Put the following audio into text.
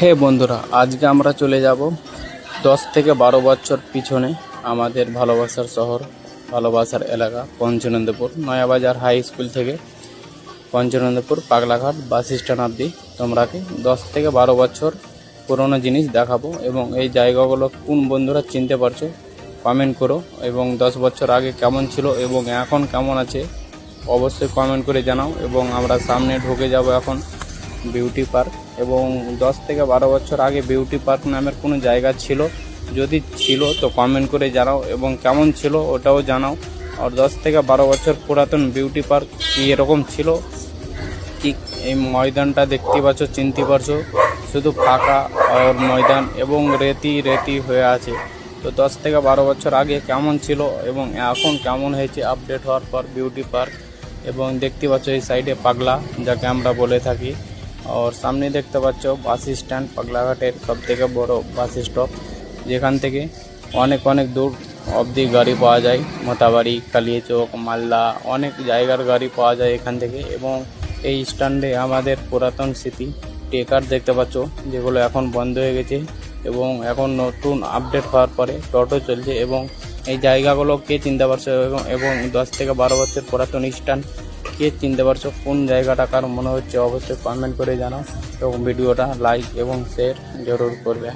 হে বন্ধুরা, আজকে আমরা চলে যাব দশ থেকে বারো বছর পিছনে আমাদের ভালোবাসার শহর, ভালোবাসার এলাকা, পঞ্চনন্দপুর, নয়াবাজার হাই স্কুল থেকে পঞ্চনন্দপুর, পাগলাঘাট বাস স্ট্যান্ড অবধি তোমরাকে দশ থেকে বারো বছর পুরনো জিনিস দেখাবো এবং এই জায়গাগুলো কোন বন্ধুরা চিনতে পারছ কমেন্ট করো এবং দশ বছর আগে কেমন ছিল এবং এখন কেমন আছে অবশ্যই কমেন্ট করে জানাও এবং আমরা সামনে ঢুকে যাব এখন। বিউটি পার্ক এবং দশ থেকে বারো বছর আগে বিউটি পার্ক নামের কোনো জায়গা ছিল। যদি ছিল তো কমেন্ট করে জানাও এবং কেমন ছিল ওটাও জানাও। আর দশ থেকে বারো বছর পুরাতন বিউটি পার্ক কী এরকম ছিল? কি এই ময়দানটা দেখতে পাচ্ছ, চিনতে পারছ? শুধু ফাঁকা আর ময়দান এবং রেতি রেতি হয়ে আছে। তো দশ থেকে বারো বছর আগে কেমন ছিল এবং এখন কেমন হয়েছে আপডেট হওয়ার পর বিউটি পার্ক? এবং দেখতে পাচ্ছ এই সাইডে পাগলা, যাকে আমরা বলে থাকি। আর সামনে দেখতে পাচ্ছ বাস স্ট্যান্ড পাগলাঘাটের সব থেকে বড় বাস স্টপ যেখান থেকে অনেক অনেক দূর অবধি গাড়ি পাওয়া যায় মোতাবাড়ি কালিয়াচক মালদা অনেক জায়গার গাড়ি পাওয়া যায় এখান থেকে এবং এই স্ট্যান্ডে আমাদের পুরাতন স্মৃতি টেকার দেখতে পাচ্ছ যেগুলো এখন বন্ধ হয়ে গেছে এবং এখন নতুন আপডেট হওয়ার পরে টোটো চলছে এবং এই জায়গাগুলো কে চিনতে পারছ এবং দশ থেকে বারো বছর পুরাতন স্ট্যান্ড কে চিনতে পারছ কোন জায়গাটা কার মনে হচ্ছে অবশ্যই কমেন্ট করে জানাও। এবং ভিডিওটা লাইক এবং শেয়ার জরুর করবে।